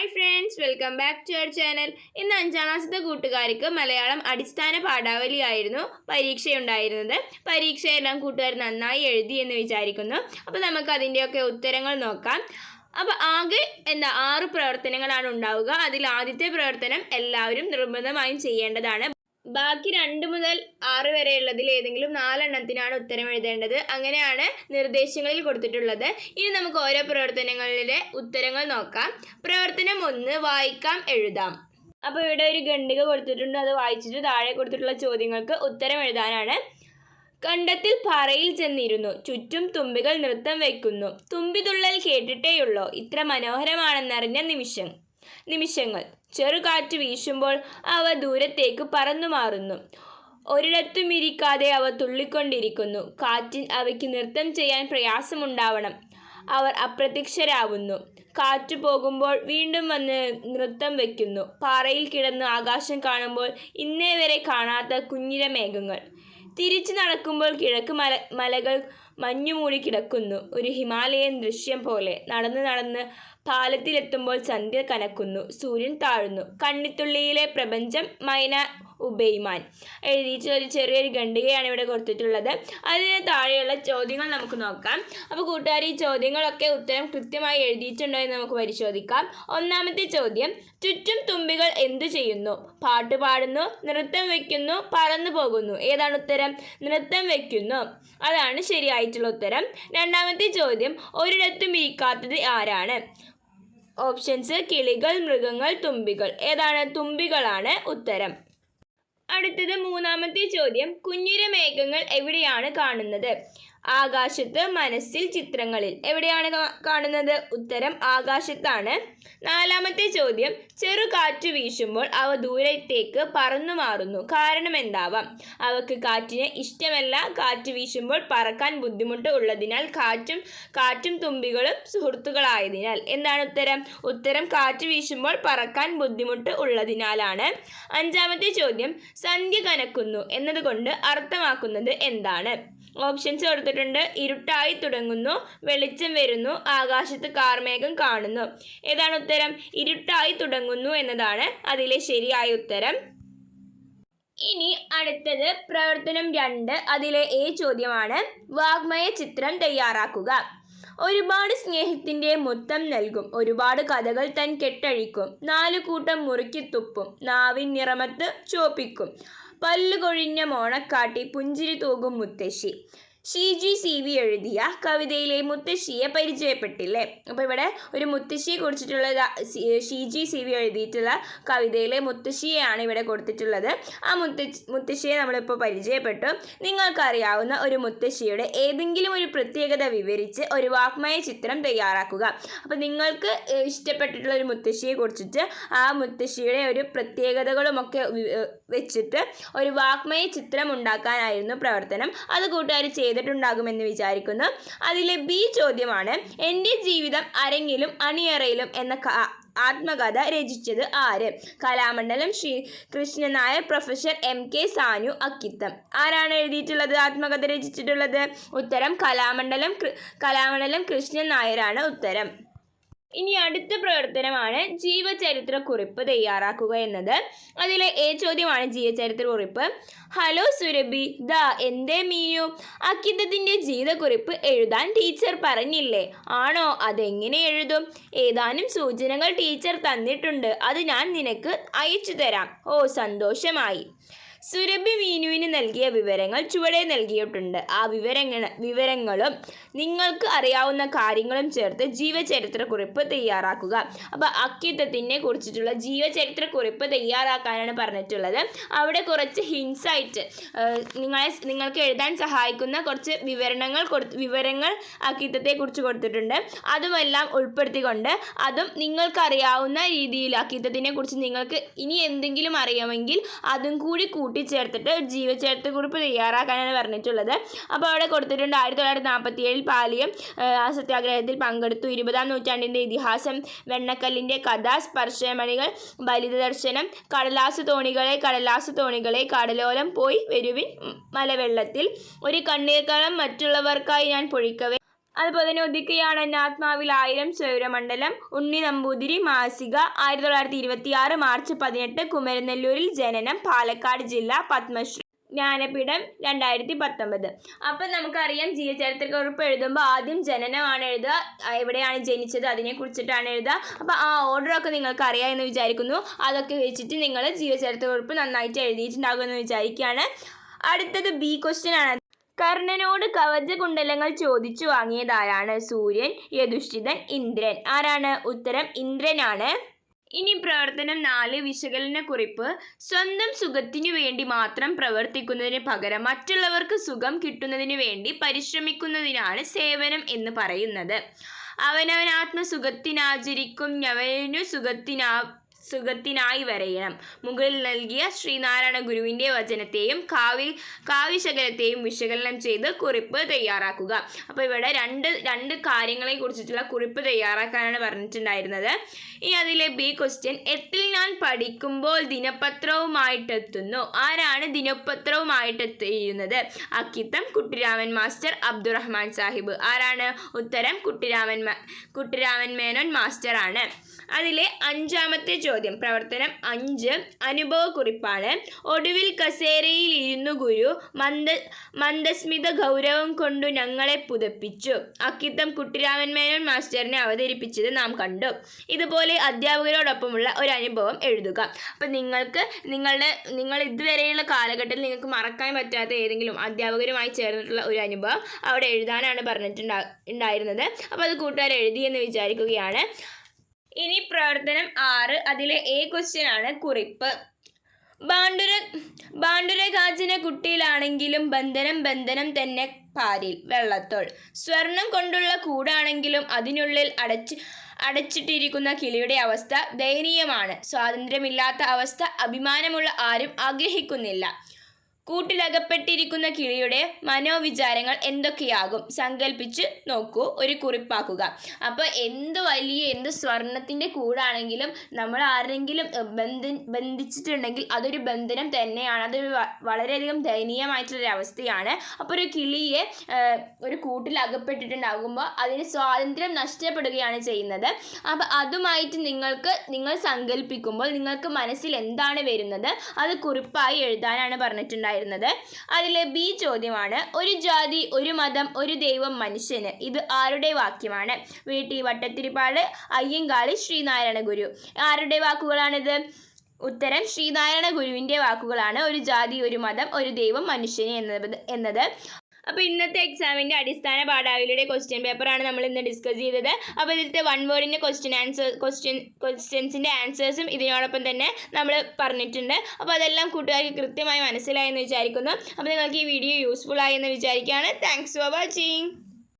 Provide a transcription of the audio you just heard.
Hi friends welcome back to our channel ഇന്ന് അഞ്ചാം ക്ലാസ്സിലെ കൂട്ടുകാർക്ക് മലയാളം അടിസ്ഥാന പാഠാവലിയായിരുന്നു പരീക്ഷയുണ്ടായിരുന്നത്. പരീക്ഷയെല്ലാം കൂട്ടുകാർ നന്നായി എഴുതി എന്ന് വിചാരിക്കുന്നു. അപ്പോൾ നമുക്ക് അതിന്റെയൊക്കെ ഉത്തരങ്ങൾ നോക്കാം. അപ്പോൾ ആകെ എന്താ ആറ് പ്രവർത്തനങ്ങളാണ് ഉണ്ടാവുക. അതിൽ ആദ്യത്തെ പ്രവർത്തനം എല്ലാവരും നിർബന്ധമായും ചെയ്യേണ്ടതാണ്. ബാക്കി രണ്ട് മുതൽ ആറ് വരെയുള്ളതിൽ ഏതെങ്കിലും നാലെണ്ണത്തിനാണ് ഉത്തരം എഴുതേണ്ടത്. അങ്ങനെയാണ് നിർദ്ദേശങ്ങളിൽ കൊടുത്തിട്ടുള്ളത്. ഇനി നമുക്ക് ഓരോ പ്രവർത്തനങ്ങളിലെ ഉത്തരങ്ങൾ നോക്കാം. പ്രവർത്തനം ഒന്ന് വായിക്കാം എഴുതാം. അപ്പോൾ ഇവിടെ ഒരു ഖണ്ഡിക കൊടുത്തിട്ടുണ്ട്. അത് വായിച്ചിട്ട് താഴെ കൊടുത്തിട്ടുള്ള ചോദ്യങ്ങൾക്ക് ഉത്തരം എഴുതാനാണ്. കണ്ടത്തിൽ പാറയിൽ ചെന്നിരുന്നു. ചുറ്റും തുമ്പികൾ നൃത്തം വയ്ക്കുന്നു തുമ്പിതുള്ളൽ കേട്ടിട്ടേയുള്ളോ. ഇത്ര മനോഹരമാണെന്നറിഞ്ഞ നിമിഷം. നിമിഷങ്ങൾ. ചെറുകാറ്റ് വീശുമ്പോൾ അവ ദൂരത്തേക്ക് പറന്നു മാറുന്നു. ഒരിടത്തും ഇരിക്കാതെ അവ തുള്ളിക്കൊണ്ടിരിക്കുന്നു. കാറ്റിൽ അവയ്ക്ക് നൃത്തം ചെയ്യാൻ പ്രയാസമുണ്ടാവണം. അവർ അപ്രത്യക്ഷരാവുന്നു. കാറ്റ് പോകുമ്പോൾ വീണ്ടും വന്ന് നൃത്തം വയ്ക്കുന്നു പാറയിൽ കിടന്ന് ആകാശം കാണുമ്പോൾ ഇന്നേ വരെ കാണാത്ത കുഞ്ഞിര മേഘങ്ങൾ. തിരിച്ചു നടക്കുമ്പോൾ കിഴക്ക് മല മലകൾ മഞ്ഞുമൂടി കിടക്കുന്നു. ഒരു ഹിമാലയൻ ദൃശ്യം പോലെ നടന്ന് നടന്ന് പാലത്തിലെത്തുമ്പോൾ സന്ധ്യ കനക്കുന്നു. സൂര്യൻ താഴുന്നു. കണ്ണിത്തുള്ളിയിലെ പ്രപഞ്ചം മൈന ഉബൈമാൻ. എഴുതിയിട്ട് ഒരു ചെറിയൊരു ഖണ്ഡികയാണ് ഇവിടെ കൊടുത്തിട്ടുള്ളത്. അതിന് താഴെയുള്ള ചോദ്യങ്ങൾ നമുക്ക് നോക്കാം. അപ്പോൾ കൂട്ടുകാർ ഈ ചോദ്യങ്ങളൊക്കെ ഉത്തരം കൃത്യമായി എഴുതിയിട്ടുണ്ടോ എന്ന് നമുക്ക് പരിശോധിക്കാം. ഒന്നാമത്തെ ചോദ്യം ചുറ്റും തുമ്പികൾ എന്തു ചെയ്യുന്നു? പാട്ട് പാടുന്നു നൃത്തം വയ്ക്കുന്നു പറന്നു പോകുന്നു. ഏതാണ് ഉത്തരം? നൃത്തം വയ്ക്കുന്നു അതാണ് ശരിയായിട്ടുള്ള ഉത്തരം. രണ്ടാമത്തെ ചോദ്യം ഒരിടത്തും ഇരിക്കാത്തത് ആരാണ്? ഓപ്ഷൻസ് കിളികൾ മൃഗങ്ങൾ തുമ്പികൾ. ഏതാണ്? തുമ്പികളാണ് ഉത്തരം. അടുത്തത് മൂന്നാമത്തെ ചോദ്യം. കുഞ്ഞിര മേഘങ്ങൾ എവിടെയാണ് കാണുന്നത്? ആകാശത്ത് മനസ്സിൽ ചിത്രങ്ങളിൽ. എവിടെയാണ് കാണുന്നത്? ഉത്തരം ആകാശത്താണ്. നാലാമത്തെ ചോദ്യം. ചെറുകാറ്റ് വീശുമ്പോൾ അവ ദൂരത്തേക്ക് പറന്നു മാറുന്നു. കാരണം എന്താവാം? അവക്ക് കാറ്റിനെ ഇഷ്ടമല്ല. കാറ്റ് വീശുമ്പോൾ പറക്കാൻ ബുദ്ധിമുട്ട് ഉള്ളതിനാൽ കാറ്റും കാറ്റും തുമ്പികളും സുഹൃത്തുക്കളായതിനാൽ. എന്താണ് ഉത്തരം? ഉത്തരം കാറ്റ് വീശുമ്പോൾ പറക്കാൻ ബുദ്ധിമുട്ട് ഉള്ളതിനാലാണ്. അഞ്ചാമത്തെ ചോദ്യം. സന്ധ്യ കനക്കുന്നു എന്നതുകൊണ്ട് അർത്ഥമാക്കുന്നത് എന്താണ്? ഓപ്ഷൻസ് കൊടുത്തിട്ടുണ്ട്. ഇരുട്ടായി തുടങ്ങുന്നു. വെളിച്ചം വരുന്നു. ആകാശത്ത് കാർമേഘം കാണുന്നു. ഏതാണ് ഉത്തരം? ഇരുട്ടായി തുടങ്ങുന്നു എന്നതാണ് അതിലെ ശരിയായ ഉത്തരം. ഇനി അടുത്തത് പ്രവർത്തനം രണ്ട്. അതിലെ എ ചോദ്യമാണ്. വാഗ്മയ ചിത്രം തയ്യാറാക്കുക. ഒരുപാട് സ്നേഹത്തിന്റെ മൊത്തം നൽകും. ഒരുപാട് കഥകൾ തൻ കെട്ടഴിക്കും. നാലു കൂട്ടം മുറുക്കി തുപ്പും. നാവിൻ നിറമത്ത് ചോപ്പിക്കും. പല്ലുകൊഴിഞ്ഞ മോണക്കാട്ടി പുഞ്ചിരി തൂകും മുത്തശ്ശി. ഷി ജി സി വി എഴുതിയ കവിതയിലെ മുത്തശ്ശിയെ പരിചയപ്പെട്ടില്ലേ? അപ്പോൾ ഇവിടെ ഒരു മുത്തശ്ശിയെ കുറിച്ചിട്ടുള്ള ഷി ജി സി വി എഴുതിയിട്ടുള്ള കവിതയിലെ മുത്തശ്ശിയെയാണ് ഇവിടെ കൊടുത്തിട്ടുള്ളത്. ആ മുത്ത മുത്തശ്ശിയെ നമ്മളിപ്പോൾ പരിചയപ്പെട്ടു. നിങ്ങൾക്കറിയാവുന്ന ഒരു മുത്തശ്ശിയുടെ ഏതെങ്കിലും ഒരു പ്രത്യേകത വിവരിച്ച് ഒരു വാക്മയ ചിത്രം തയ്യാറാക്കുക. അപ്പോൾ നിങ്ങൾക്ക് ഇഷ്ടപ്പെട്ടിട്ടുള്ള ഒരു മുത്തശ്ശിയെ കുറിച്ചിട്ട് ആ മുത്തശ്ശിയുടെ ഒരു പ്രത്യേകതകളുമൊക്കെ വെച്ചിട്ട് ഒരു വാക്മയ ചിത്രം ഉണ്ടാക്കാനായിരുന്നു പ്രവർത്തനം. അത് കൂട്ടുകാർ ചെയ്തിട്ടുണ്ടാകുമെന്ന് വിചാരിക്കുന്നു. അതിലെ ബി ചോദ്യമാണ് എന്റെ ജീവിതം അരങ്ങിലും അണിയറയിലും എന്ന ആത്മകഥ രചിച്ചത് ആര്? Kalamandalam Shri Krishnan Nair professor M K Sanu Akkitham. ആരാണ് എഴുതിയിട്ടുള്ളത് ആത്മകഥ രചിച്ചിട്ടുള്ളത്? ഉത്തരം കലാമണ്ഡലം കലാമണ്ഡലം കൃഷ്ണൻ നായരാണ് ഉത്തരം. ഇനി അടുത്ത പ്രവർത്തനമാണ് ജീവചരിത്ര കുറിപ്പ് തയ്യാറാക്കുക എന്നത്. അതിലെ ഏ ചോദ്യമാണ് ജീവചരിത്ര കുറിപ്പ് ഹലോ സുരഭി ദാ എന്തേ മീനു? അക്കിത്തത്തിന്റെ ജീവിതക്കുറിപ്പ് എഴുതാൻ ടീച്ചർ പറഞ്ഞില്ലേ? ആണോ? അതെങ്ങനെ എഴുതും? ഏതാനും സൂചനകൾ ടീച്ചർ തന്നിട്ടുണ്ട്. അത് ഞാൻ നിനക്ക് അയച്ചു തരാം. ഓ സന്തോഷമായി. സുരഭി മീനുവിന് നൽകിയ വിവരങ്ങൾ ചുവടെ നൽകിയിട്ടുണ്ട്. ആ വിവരങ്ങൾ വിവരങ്ങളും നിങ്ങൾക്ക് അറിയാവുന്ന കാര്യങ്ങളും ചേർത്ത് ജീവചരിത്ര കുറിപ്പ് തയ്യാറാക്കുക. അപ്പോൾ അക്കിത്തത്തിനെ കുറിച്ചിട്ടുള്ള ജീവചരിത്ര കുറിപ്പ് തയ്യാറാക്കാനാണ് പറഞ്ഞിട്ടുള്ളത്. അവിടെ കുറച്ച് ഹിൻസായിട്ട് നിങ്ങളെ നിങ്ങൾക്ക് എഴുതാൻ സഹായിക്കുന്ന കുറച്ച് വിവരണങ്ങൾ കൊടുത്ത് വിവരങ്ങൾ അക്കിത്തത്തെ കുറിച്ച് കൊടുത്തിട്ടുണ്ട്. അതുമെല്ലാം ഉൾപ്പെടുത്തിക്കൊണ്ട് അതും നിങ്ങൾക്കറിയാവുന്ന രീതിയിൽ അക്കിത്തത്തിനെ കുറിച്ച് നിങ്ങൾക്ക് ഇനി എന്തെങ്കിലും അറിയാമെങ്കിൽ അതും കൂടി കൂട്ടിച്ചേർത്തിട്ട് ഒരു ജീവചരിത്ര കുറിപ്പ് തയ്യാറാക്കാനാണ് പറഞ്ഞിട്ടുള്ളത്. അപ്പോൾ അവിടെ കൊടുത്തിട്ടുണ്ട് ആയിരത്തി തൊള്ളായിരത്തി നാൽപ്പത്തി ഏഴിൽ പാലിയം സത്യാഗ്രഹത്തിൽ പങ്കെടുത്തു. ഇരുപതാം നൂറ്റാണ്ടിന്റെ ഇതിഹാസം വെണ്ണക്കല്ലിന്റെ കഥ സ്പർശമണികൾ ബലിത ദർശനം കടലാസ് തോണികളെ കടലാസ് തോണികളെ കടലോലം പോയി വരുവിൻ മലവെള്ളത്തിൽ. ഒരു കണ്ണീർക്കളം മറ്റുള്ളവർക്കായി ഞാൻ പൊഴിക്കവേ അതുപോലെ തന്നെ ഒതുക്കുകയാണ് ആത്മാവിൽ ആയിരം സൗരമണ്ഡലം ഉണ്ണി നമ്പൂതിരി മാസിക ആയിരത്തി തൊള്ളായിരത്തി ഇരുപത്തി ആറ് മാർച്ച് പതിനെട്ട് കുമരനെല്ലൂരിൽ ജനനം പാലക്കാട് ജില്ല പത്മശ്രീ ജ്ഞാനപീഠം രണ്ടായിരത്തി പത്തൊമ്പത് അപ്പം നമുക്കറിയാം ജീവചരിത്രക്കുറിപ്പ് എഴുതുമ്പോൾ ആദ്യം ജനനമാണ് എഴുതുക എവിടെയാണ് ജനിച്ചത് അതിനെ കുറിച്ചിട്ടാണ് എഴുതുക. അപ്പോൾ ആ ഓർഡറൊക്കെ നിങ്ങൾക്ക് അറിയാം എന്ന് വിചാരിക്കുന്നു. അതൊക്കെ വെച്ചിട്ട് നിങ്ങൾ ജീവചരിത്രക്കുറിപ്പ് നന്നായിട്ട് എഴുതിയിട്ടുണ്ടാകുമെന്ന് വിചാരിക്കുകയാണ്. അടുത്തത് ബി ക്വസ്റ്റ്യൻ ആണ്. കർണനോട് കവചകുണ്ടലങ്ങൾ ചോദിച്ചു വാങ്ങിയതാരാണ് സൂര്യൻ യദുഷ്ഠിതൻ ഇന്ദ്രൻ. ആരാണ് ഉത്തരം? ഇന്ദ്രനാണ്. ഇനി പ്രവർത്തനം നാല് വിശകലന കുറിപ്പ്. സ്വന്തം സുഖത്തിനു വേണ്ടി മാത്രം പ്രവർത്തിക്കുന്നതിന് പകരം മറ്റുള്ളവർക്ക് സുഖം കിട്ടുന്നതിന് വേണ്ടി പരിശ്രമിക്കുന്നതിനാണ് സേവനം എന്ന് പറയുന്നത്. അവനവൻ ആത്മസുഖത്തിനാചരിക്കും ഞവനു സുഖത്തിനാ സുഖത്തിനായി വരയണം. മുകളിൽ നൽകിയ ശ്രീനാരായണ ഗുരുവിന്റെ വചനത്തെയും കാവ്യ കാവ്യശകലത്തെയും വിശകലനം ചെയ്ത് കുറിപ്പ് തയ്യാറാക്കുക. അപ്പോൾ ഇവിടെ രണ്ട് രണ്ട് കാര്യങ്ങളെ കുറിച്ചിട്ടുള്ള കുറിപ്പ് തയ്യാറാക്കാനാണ് പറഞ്ഞിട്ടുണ്ടായിരുന്നത്. ഇനി അതിലെ ബി ക്വസ്റ്റ്യൻ എട്ടിൽ ഞാൻ പഠിക്കുമ്പോൾ ദിനപത്രവുമായിട്ടെത്തുന്നു. ആരാണ് ദിനപത്രവുമായിട്ടെത്തിയിരുന്നത്? അക്കിത്തം കുട്ടിരാമൻ മാസ്റ്റർ അബ്ദുറഹ്മാൻ സാഹിബ്. ആരാണ്? ഉത്തരം കുട്ടിരാമൻ കുട്ടിരാമൻ മേനോൻ മാസ്റ്റർ ആണ് അതിലെ അഞ്ചാമത്തെ പ്രവർത്തനം അഞ്ച്. അനുഭവക്കുറിപ്പാണ്. ഒടുവിൽ കസേരയിൽ ഇരുന്നു ഗുരു മന്ദ മന്ദസ്മിത ഗൗരവം കൊണ്ടു ഞങ്ങളെ പുതപ്പിച്ചു. അക്കിത്തം കുട്ടിരാമൻ മേനോൻ മാസ്റ്ററിനെ അവതരിപ്പിച്ചത് നാം കണ്ടു. ഇതുപോലെ അധ്യാപകരോടൊപ്പമുള്ള ഒരു അനുഭവം എഴുതുക. അപ്പം നിങ്ങൾക്ക് നിങ്ങളുടെ നിങ്ങൾ ഇതുവരെയുള്ള കാലഘട്ടത്തിൽ നിങ്ങൾക്ക് മറക്കാൻ പറ്റാത്ത ഏതെങ്കിലും അധ്യാപകരുമായി ചേർന്നിട്ടുള്ള ഒരു അനുഭവം അവിടെ എഴുതാനാണ് പറഞ്ഞിട്ടുണ്ടാ ഉണ്ടായിരുന്നത്. അപ്പോൾ അത് കൂട്ടുകാർ എഴുതി എന്ന് വിചാരിക്കുകയാണ്. ഇനി പ്രവർത്തനം ആറ്. അതിലെ എ ക്വസ്റ്റ്യൻ ആണ് കുറിപ്പ്. ബാണ്ടുര ബാണ്ടുരകാചന കുട്ടിയിലാണെങ്കിലും ബന്ധനം ബന്ധനം തന്നെ പാരിൽ വെള്ളത്തോൾ. സ്വർണം കൊണ്ടുള്ള കൂടാണെങ്കിലും അതിനുള്ളിൽ അടച്ച് അടച്ചിട്ടിരിക്കുന്ന കിളിയുടെ അവസ്ഥ ദയനീയമാണ്. സ്വാതന്ത്ര്യമില്ലാത്ത അവസ്ഥ അഭിമാനമുള്ള ആരും ആഗ്രഹിക്കുന്നില്ല. കൂട്ടിലകപ്പെട്ടിരിക്കുന്ന കിളിയുടെ മനോവിചാരങ്ങൾ എന്തൊക്കെയാകും? സങ്കല്പിച്ച് നോക്കൂ. ഒരു കുറിപ്പാക്കുക. അപ്പോൾ എന്ത് വലിയ എന്ത് സ്വർണത്തിന്റെ കൂടാണെങ്കിലും നമ്മൾ ആരെങ്കിലും ബന്ധ ബന്ധിച്ചിട്ടുണ്ടെങ്കിൽ അതൊരു ബന്ധനം തന്നെയാണ്. അതൊരു വളരെയധികം ദയനീയമായിട്ടുള്ളൊരു അവസ്ഥയാണ്. അപ്പോൾ ഒരു കിളിയെ ഒരു കൂട്ടിൽ അകപ്പെട്ടിട്ടുണ്ടാകുമ്പോൾ അതിന് സ്വാതന്ത്ര്യം നഷ്ടപ്പെടുകയാണ് ചെയ്യുന്നത്. അപ്പോൾ അതുമായിട്ട് നിങ്ങൾക്ക് നിങ്ങൾ സങ്കല്പിക്കുമ്പോൾ നിങ്ങൾക്ക് മനസ്സിൽ എന്താണ് വരുന്നത്? അത് കുറിപ്പായി എഴുതാനാണ് പറഞ്ഞിട്ടുണ്ടായിരുന്നത്. അതിലെ ബി ചോദ്യമാണ് ഒരു ജാതി ഒരു മതം ഒരു ദൈവം മനുഷ്യന്. ഇത് ആരുടെ വാക്യമാണ്? വീട്ടി വട്ടത്തിരിപ്പാട് അയ്യങ്കാളി ശ്രീനാരായണ ഗുരു. ആരുടെ വാക്കുകളാണിത്? ഉത്തരം ശ്രീനാരായണ ഗുരുവിന്റെ വാക്കുകളാണ്. ഒരു ജാതി ഒരു മതം ഒരു ദൈവം മനുഷ്യന് എന്നത് എന്നത്. അപ്പോൾ ഇന്നത്തെ എക്സാമിന്റെ അടിസ്ഥാന പാഠാവലിയുടെ ക്വസ്റ്റ്യൻ പേപ്പറാണ് നമ്മൾ ഇന്ന് ഡിസ്കസ് ചെയ്തത്. അപ്പോൾ ഇതിലത്തെ വൺ വേർഡിന്റെ ക്വസ്റ്റ്യൻ ആൻസർ ക്വസ്റ്റ്യൻ ക്വസ്റ്റ്യൻസിന്റെ ആൻസേഴ്സും ഇതിനോടൊപ്പം തന്നെ നമ്മൾ പറഞ്ഞിട്ടുണ്ട്. അപ്പോൾ അതെല്ലാം കൂട്ടുകാർക്ക് കൃത്യമായി മനസ്സിലായെന്ന് വിചാരിക്കുന്നു. അപ്പോൾ നിങ്ങൾക്ക് ഈ വീഡിയോ യൂസ്ഫുൾ ആയി എന്ന് വിചാരിക്കുകയാണ്. Thanks for watching